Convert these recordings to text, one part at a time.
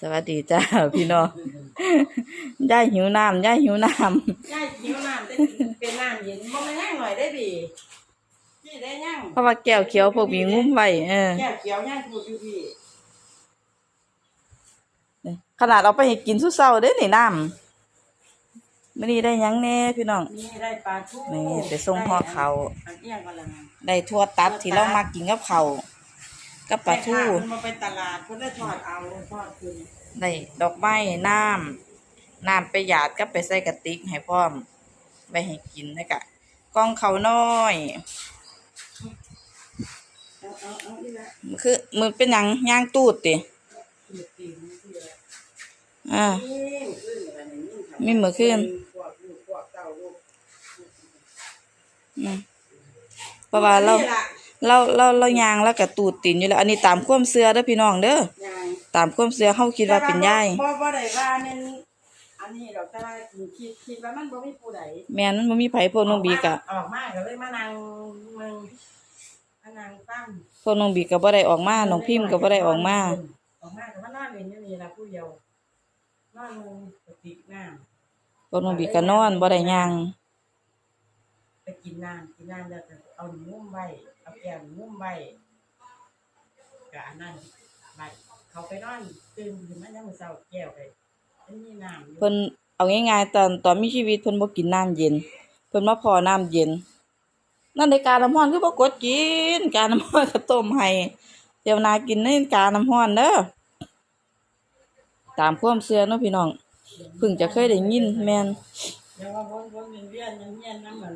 สวัสดีจ้าพี่น้องย่ายหิวน้ำย่ายหิวน้ย่ายหิวน้ำได้กินเป็นน้ำเย็นบ่มาย่างหน่อยได้บีพี่ได้ย่างำเพราะว่าแก้วเขียวพวกมีงุ้มไว้เออแก้วเขียวย่างพูดอยู่พี่ขนาดเอาไปให้กินสุเศร้าเด้อนี่น้ำมื้อนี้ได้หยังแน่พี่น้องนี่ได้ปลาทูนี่ไปส่งพ่อเขาอันเอียงกันละนะได้ทั่วตัดที่เรามากินกับเขาว กับปลาทูแม่ค้เพิ่นมาไปตลาดเพิ่นได้ทอดเอาทอดคืนได้ดอกไม้น้ำน้ำไปหยาดกับไปใส่กระติกให้พร้อมไว้ให้กินแล้วก็กล่องเขาวน้อย เอาเอาเอาอีละคือมือเป็นหยังย่างตูดติตีตีนนี่ละอ่า นี่ขึ้นอะไรนี่ค่ะมีมื้อคืนพวกลูกพวกเต้าลูกอืมเพราะว่าเรา นี่ล่ะ เราเราเรายางแล้วก็ตูดตินอยู่แล้ว อันนี้ตามความเชื่อเด้อพี่น้องเด้อยายตามความเชื่อเฮาคิดว่าเป็นยายบ่บ่ได้ว่าแม่นอันนี้ดอกแต่ว่าคิดคิดว่ามันบ่มีผู้ใดแม่นมันบ่มีไผพวกน้องบีกะออกมาก็เลยมานั่งมึงมานั่งฟังพวกน้องบีก็บ่ได้ออกมาน้องพิมพ์ก็บ่ได้ออกมาออกมาก็มานอนเล่นอยู่นี่ล่ะผู้เดียวนอนลงกระติกน้พวกน้องบีก็นอนบ่ได้ย่างำไปกินน้ำกินน้ำแล้วก็เอาหนุ่มไว้ เอาแก้วหนุ่มไว้ก็อันนั้นไว้เขาไปนอนตื่นขึ้นมายังมื้อเช้าแก้วไปมันมีน้ำอยู่เพิ่นเอาง่ายๆตอนตอนมีชีวิตเพิ่นบ่กินน้ำเย็น เพิ่นมาพอน้ำเย็น นั่นในการน้ำร้อนคือบ่กดกิน การน้ำร้อนก็ต้มให้เดี๋ยวนากินในการน้ำร้อนเด้อตามความเชื่อเนาะพี่น้องเพิ่งจะเคยได้ยินแม่นเดี๋ยวว่าวนๆเวียนๆเวียนๆน้ำมัน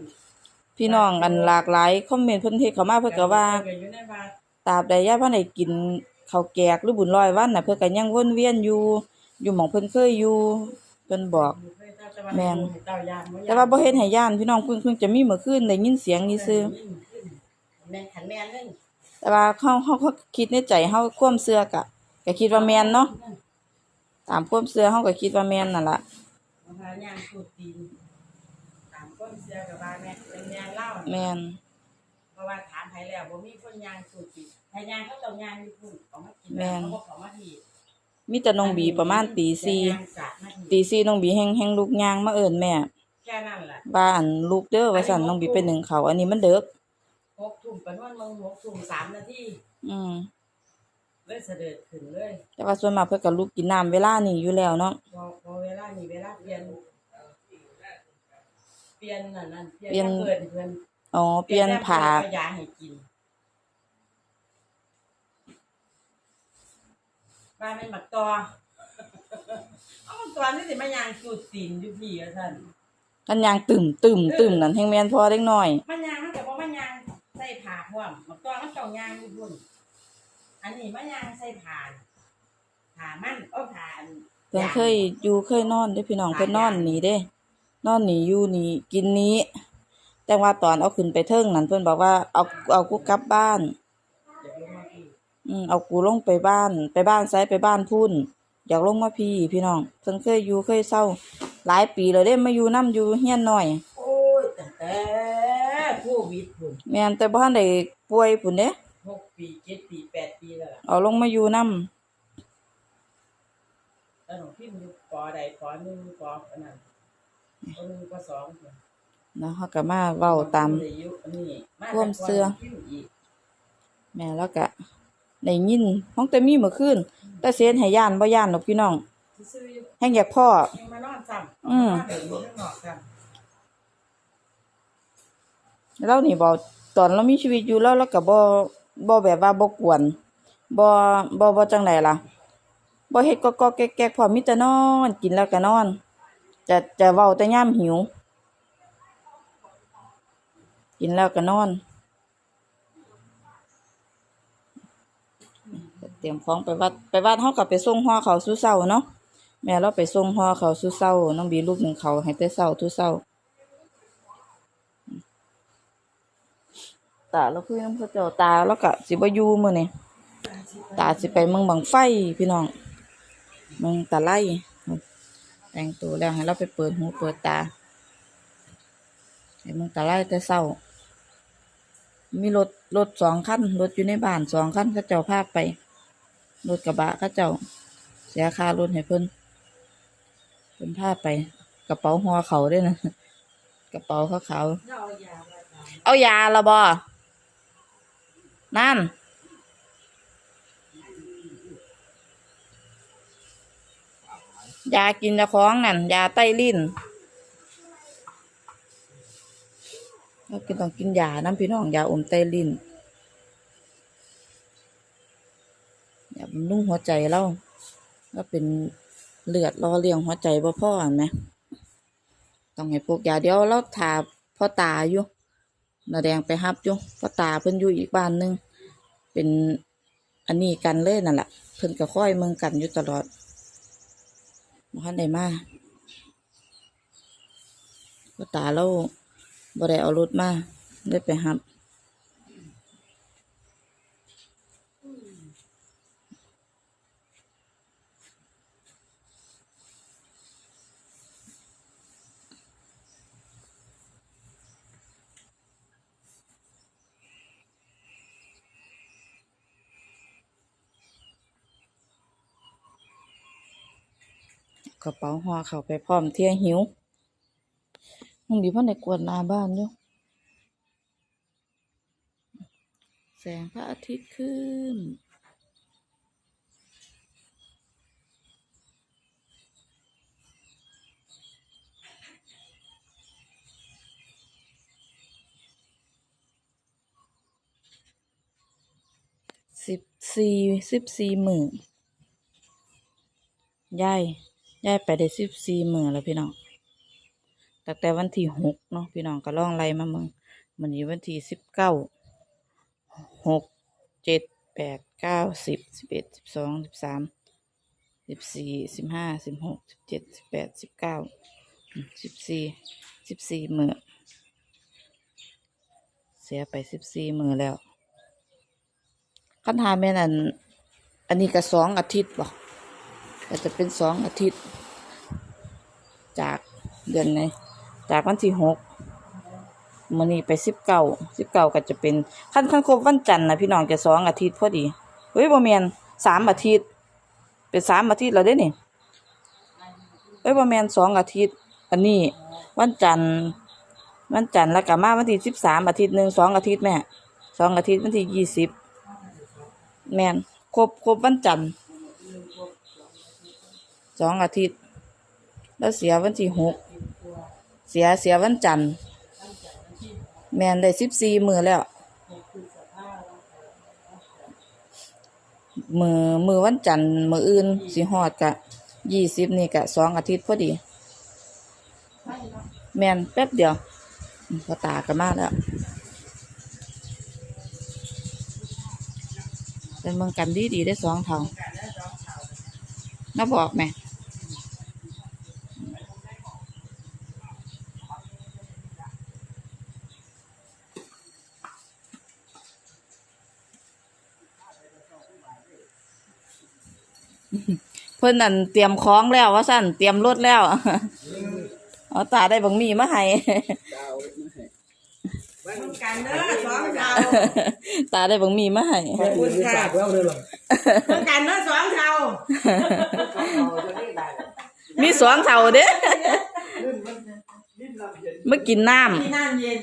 พี่น้องกันหลากหลายคอมเมนต์เพิ่นเฮ็ดเข้ามาเพิ่นก็ว่าเอยู่ในบ้านตราบใดย่าพันได้กินข้าวแกกหรือบุญลอยวันน่ะเพิ่นก็ยังวนเวียนอยู่อยู่หม่องเพิ่นเคยอยู่เพิ่นบอกแม่นแต่ว่าบ่เฮ็ดให้ย่านพี่น้องเพิ่นเพิ่งจะมีเมื่อคืนได้ยินเสียงนี่ซื่อแม่นขันแม่นเล่นแต่ว่าเฮาเฮาคิดในใจเฮาความเชื่อก็ก็คิดว่าแม่นเนาะตามความเชื่อเฮาก็คิดว่าแม่นนั่นล่ะ คนเสียกับว่าแม่เป็นย่างเล่าแม่นเพราะว่าถามไผแล้วบ่มีคนย่างสูตรตีนถ้าย่างเขาต้องย่างอยู่พุ่นเขามากินแล้วเขาบ่เขามาที่มีแต่น้องบีประมาณตีสี่ย่างสาดมาที่ตีสี่น้องบีแฮงแฮงลุกย่างมาเอิ้นแม่แค่นั้นแหละว่าอันลูกเด้อว่าซั่นน้องบีไปนึ่งข้าวอันนี้มันเด้อหกทุ่มเป็นวันมึงหกทุ่มสามนาทีอืมเลยเสด็จขึ้นเลย แต่ว่าส่วนมากเพิ่นก็ลุกกินน้ำเวลานี้อยู่แล้วเนาะพอพอเวลานี่เวลาเปลี่ยนเป ลี่ยนนั่นนั่นเปลี่ยนเปลี่ยนเพื่อนเพื่อนอ๋อเปลี่ยนผ้าเปลี่ยนยาให้กินบ้านไม่หมักตอเอามันตัวนี่สิมายางสูดตีนอยู่พี่อะท่านกันยางตึมตึมตึมนั่นแฮงแม่นพอเด็กน้อยมันยางมันแต่ว่ามันยางใส่ผ่าพร้อมหมักตอมันต้องยางอยู่พุ่นอันนี้มันยางใส่ผ่าผ่ามันเอาผ่าอันเพิ่นเคยอยู่เคยนอนเด้อพี่น้องเพิ่นนอนหนีเด้ นอนหนีอยู่หนีกินหนี้ แต่ว่าตอนเอาขึ้นไปเทิงนั่นเพิ่นบอกว่าเอาเอากูกลับบ้านเดี๋ยวลงมาพี่อืมเอากูลงไปบ้าน ไปบ้านไสไปบ้านพุ่น อยากลงมาพี่พี่น้องเพิ่นเคยอยู่เคยเศร้า หลายปีแล้วเด้มาอยู่นํอยู่เฮียนน้อยโอ้ยแต่แต่โควิดพุ่นแม่นแต่บ่ทันได้ป่วยพุ่นเด้หกปีเจ็ดปีแปดปีแล้วล่ะเอาลงมาอยู่นํแล้วหนูพิมพ์อยู่ปอใดปอหนึ่งปออันนั้น เนาะเฮาก็มาเว้าตามความเชื่อแม่แล้วก็ได้ยินห้องแต่มีเมื่อคืนแต่เสียนให้ย่านบ่ย่านดอกพี่น้องซื้งอยากพ่ออืมเล่างนอกซ้เรานี่บ่ตอนเรามีชีวิตอยู่แล้วเราก็บ่บ่แบบว่าบ่กวนบ่บ่บ่จังไดล่ะบ่เฮ็ดก็ก็แก๊กๆพร้อมีแต่นอน กินแล้วก็นอน จะจะเว้าแต่ยามหิว กินแล้วก็นอน เตรียมของไปวัดไปวัดเฮาก็ไปส่งห่อข้าสู่เช้าเนาะแม่เราไปส่งห่อข้าสู่เช้าน้องบีลูกหนึ่งเขาให้แต่เช้าทุกเช้าตาแล้วคือน้ำเขาเจ้าตาแล้วก็สิบอยู่มื้อนี้ตาสิไปเมืองบังไฟพี่น้องเมืองตะไล แต่งตัวแล้วให้เราไปเปิดหูเปิดตาให้มืองตะไลแต่เช้า มีรถรถสองคันรถอยู่ในบ้านสองคันเขาเจ้าพาไป รถกระบะเขาเจ้า เสียค่ารถให้เพิ่นเพิ่นพาไป กระเป๋าห่อเขาด้วยนะกระเป๋าขาเอาเอายาละบ่นั่น ยากินเจะคล้องนั่นยาไต้ลิ้นเรากินต้องกินยาน้ำพี่น้องยาอมไต้ลิ้นยาบำรุงหัวใจเราก็เป็นเลือดรอเลี้ยงหัวใจบ่พ่อเห็นไหมต้องให้พวกยาเดี๋ยวเราถาพ่อตาอยู่นาแดงไปฮับอยู่พ่อตาเพิ่นอยู่อีกบ้านนึงเป็นอันนี้กันเลยนั่นแหละเพิ่นก็ค่อยเมืองกันอยู่ตลอด บ่ทันได้มาก็ตาเราบ่ได้เอารถมาได้ไปหับ กระเป๋าห่อเข้าไปพร้อมเที่ยหิวมึงดีพ่อในกวดนาบ้านอยู่แสงพระอาทิตย์ขึ้น สิบสี่สิบสี่หมื่นย่าย ย่ายไปได้สิบสี่หมื่นแล้วพี่น้องแต่แต่วันที่หกเนาะพี่น้องก็ล่องไล่มาเมืองมันนี้วันที่สิบเก้าหกเจ็ดแปดเก้าสิบสิบเอ็ดสิบสองสิบสามสิบสี่สิบห้าสิบหกสิบเจ็ดสิบแปดสิบเก้าสิบสี่สิบสี่หมื่นเสียไปสิบสี่หมื่นแล้วคันหาแม่นอันอันนี้ก็สองอาทิตย์บ่ก็ จะเป็นสองอาทิตย์ จากเดือนไหนจากวันที่หกมื้อนี้ไปสิบเก้าสิบเก้าก็จะเป็นขั้นขั้นครบวันจันทร์นะพี่น้องจะสองอาทิตย์พอดีเฮ้ยบ่แม่นสามอาทิตย์ เป็นสามอาทิตย์แล้วเด้นี่เอ้ยบ่แม่นสองอาทิตย์ อันนี้ วันจันทร์วันจันทร์แล้วก็มาวันที่สิบสามอาทิตย์หนึ่งสองอาทิตย์แม่สองอาทิตย์วันที่ยี่สิบแมนครบครบวันจันทร์ สองอาทิตย์ แล้วเสียวันที่หกเสียเสียวันจันทร์ แมนได้สิบสี่มือแล้ว มือมือวันจันทร์มืออื่นสิฮอดกะยี่สิบนี่กะสองอาทิตย์พอดี แมนแป๊บเดียวอืมพอตากันมาแล้วเป็นเมืองกันดีดีได้สองเท่าน่าบอกไหม เพิ่นนั่นเตรียมของแล้วว่าสั่นเตรียมรถแล้วเอาตาได้บังมีมาให้ำต้องการเด้อสองเท่าตาได้บังมีมาให้ขอบคุณค่ะแล้วเลยหรอต้องการเด้อสองเท่ามีสองเท่าเด้เมื่อกินน้ที่น้ำเย็น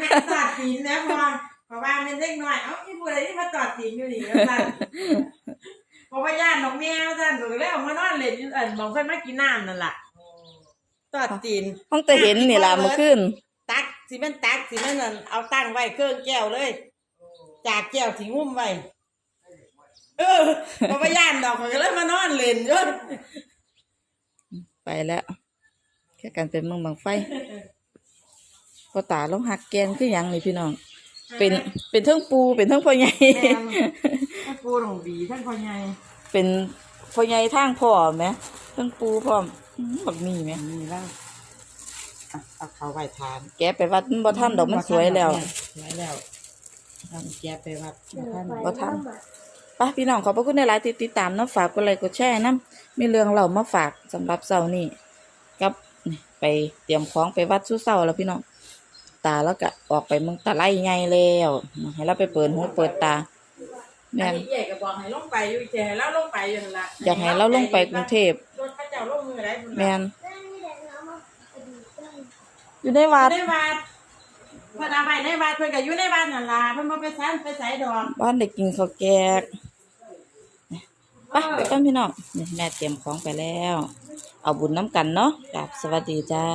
แม่ตอดตีนแล้วพอเพราะว่ามันเล็กน้อย เอ้าอีบัวอะไรที่มาตอดตีนอยู่นี่แล้วสั่น เพราะว่าญาติน้องแมวสั่นถูกแล้วมานอนเล่นอยู่เอิ้นมองเพิ่นมากินน้ำนั่นล่ะตอดตีนำต้องแต่เห็นนี่ล่ะเมื่อคืนตักสิแมันตักสิแมันนั่นเอาตั้งไว้เครื่องแก้วเลย จากแก้วที่งุ้มไว้เออเพราะว่าย่านดอกเขาก็เลยมานอนเล่นอยศไปแล้วแค่กันเป็นเมืองบางไฟพอตาลงหักแกนคือหยังนี่พี่น้อง เป็นเป็นเทั้งปูเป็นเทั้งพ่อใหญ่แม่นท่าน ปูหลงบีท่านพ่อใหญ่เป็นพ่อใหญ่ทางพ่อไหมเทั้งปูพร้อมอื้อบักมีไหมนี่แล้วอะเอาเขาไว้ทานแกไปวัดมันบ่ทันดอกมันสวยแล้ว สวยแล้วทำแกไปวัดบ่ท่านบ่ทัน ไปพี่น้องขอบพระคุณในหลายๆที่ติดตามเนาะฝากกดไลค์กดแชร์นะมีเรื่องเล่ามาฝากสำหรับเสาร์นี้กับนี่ไปเตรียมของไปวัดสู้เสาแล้วพี่น้องตาแล้วก็ออกไปเมืองตะไลใหญ่แล้วให้เราไปเปิดหูเปิดตา แม่นอันนี้เอ๋ก็บอกให้ลงไปอยู่จะให้เราลงไปอยู่นั่นล่ะอยากให้เราลงไปกรุงเทพรถพระเจ้าลงมือได้พุ่นแม่ล่ะนอยู่ในวัด ได้บาทเพิ่นเอาไปในบาทเพิ่นก็อยู่ในบ้านนั่นล่ะเพิ่นบ่ไปซันไปไสดอกบ้านได้กินข้าวแกงไปไปกันพี่น้องนี่แม่เตรียมของไปแล้ว เอาบุญน้ำกันเนาะกับสวัสดีจ้า